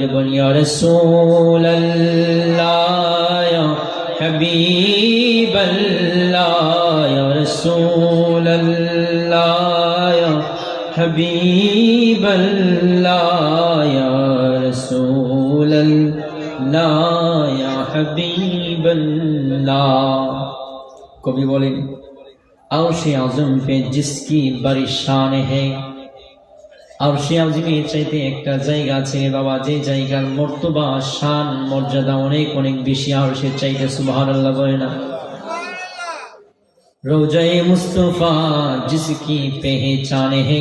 জোরে বলি ইয়া রাসূলাল্লাহ ইয়া হাবিবাল্লাহ ইয়া রাসূলাল্লাহ ইয়া হাবিবাল্লাহ ইয়া রাসূলাল্লাহ ইয়া হাবিবাল্লাহ কবি বলেন আরশে আজম পে জিসকি বড়ি শান আর সে চাইতে একটা জায়গা আছে বাবা, যে জায়গার মর্তবা, শান, মর্যাদা অনেক অনেক বেশি, আর সে চাইতে সুবাহান আল্লাহ বলে না। রোজাই মুস্তফা জিসকি পেহেচানে হে,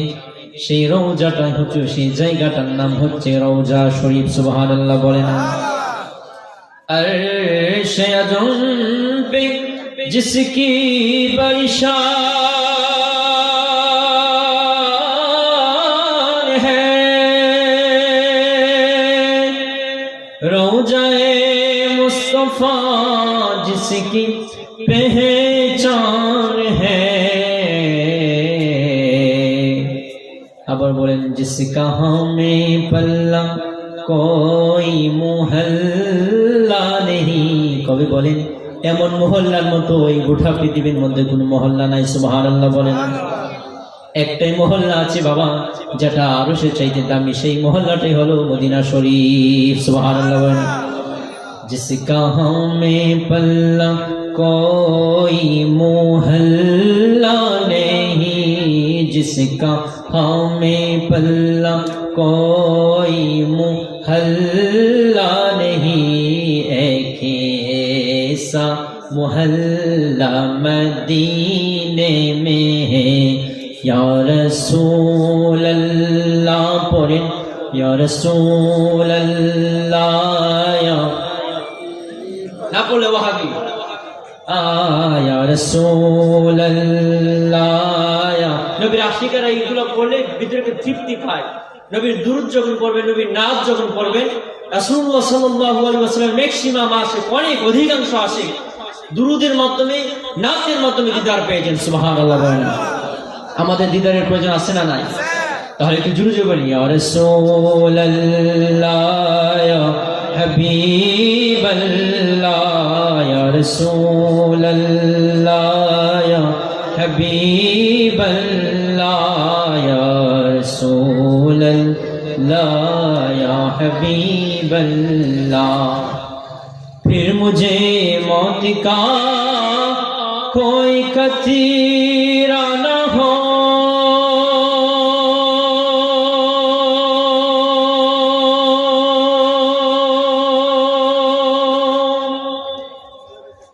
সেই রৌজাটা হচ্ছে, সেই জায়গাটার নাম হচ্ছে রৌজা শরীফ সুবাহান আল্লাহ বলে না। আর সে আজম জিসকি বৈশাখ রোজায় মুস্তফা জিসকি পেহচান আবার বলেন জিসকা হামে পাল্লা কই মোহল্লা নেই কবে বলেন এমন মহল্লার মতো ওই গোঠা পৃথিবীর মধ্যে কোনো মহল্লা নাই সুবাহ আল্লাহ একটাই মহল্লা আছে বাবা যেটা আরো সে চাইতে দামি সেই মহল্লাটাই হলো মদিনা শরীফ সুবহানাল্লাহ বলেন जिसका हमें पल्ला कोई मोहल्ला नहीं जिसका हमें पल्ला कोई मोहल्ला नहीं एक ऐसा मोहल्ला मदीने में है না নবীর আশিকারা এইগুলো পড়লে ভিতরে তৃপ্তি পায়। নবীর দূর যখন পড়বে নবীর নাচ যখন পড়বেন ম্যাক্সিমাম আসে অনেক অধিকাংশ আসে। দুরুদের মাধ্যমে নাচের মাধ্যমে দিদার পেয়েছেন সুবাহ আল্লাহ আমাদের দিদারের প্রয়োজন আছে না নাই তাহলে একটু জুড়ে জুড়ে বলি ইয়া রাসূলুল্লাহ ইয়া হাবিবাল্লাহ ইয়া রাসূলুল্লাহ ইয়া হাবিবাল্লাহ ইয়া রাসূলুল্লাহ ইয়া হাবিবাল্লাহ फिर मुझे मौत का कोई खतीरा न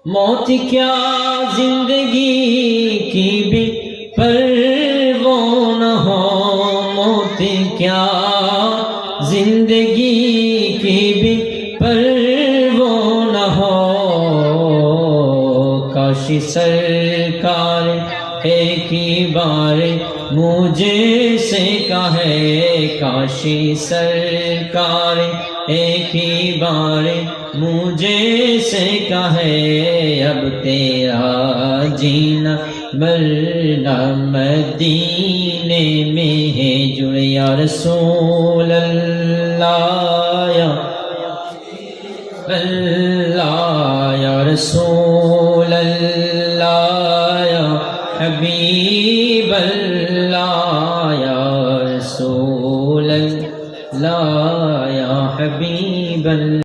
मौत क्या ज़िंदगी की भी परवो न हो? मौत क्या ज़िंदगी की भी परवो न हो? काशी सरकार एक ही बार मुझे से कहे, काशी सरकार एक ही बार मुझे से कहे अब तेरा जीना मरना मदीने में है जुड़े या रसूल अल्लाह या अल्लाह या रसूल अल्लाह या हबीब अल्लाह या रसूल अल्लाह حبيبا